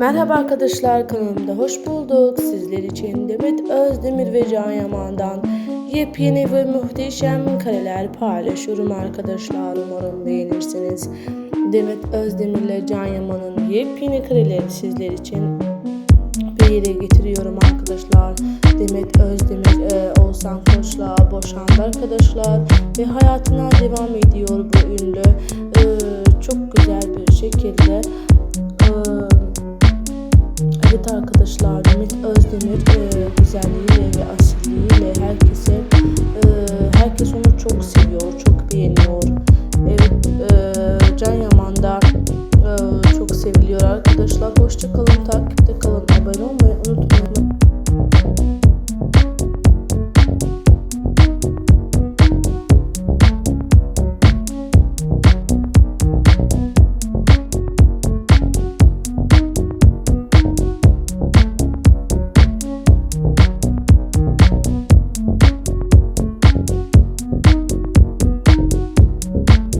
Merhaba arkadaşlar kanalımda hoş bulduk. Sizler için Demet Özdemir ve Can Yaman'dan yepyeni ve muhteşem kareler paylaşıyorum arkadaşlar. Umarım beğenirsiniz. Demet Özdemir ile Can Yaman'ın yepyeni kareleri sizler için bir yere getiriyorum arkadaşlar. Demet Özdemir e, Oğuzhan Koç'la boşandı arkadaşlar ve hayatına devam ediyor bu ünlü. E, Evet arkadaşlar Demet Özdemir e, güzelliğiyle ve asilliğiyle herkese e, herkes onu çok seviyor, çok beğeniyor. Evet e, Can Yaman da e, çok seviliyor arkadaşlar. Hoşçakalın.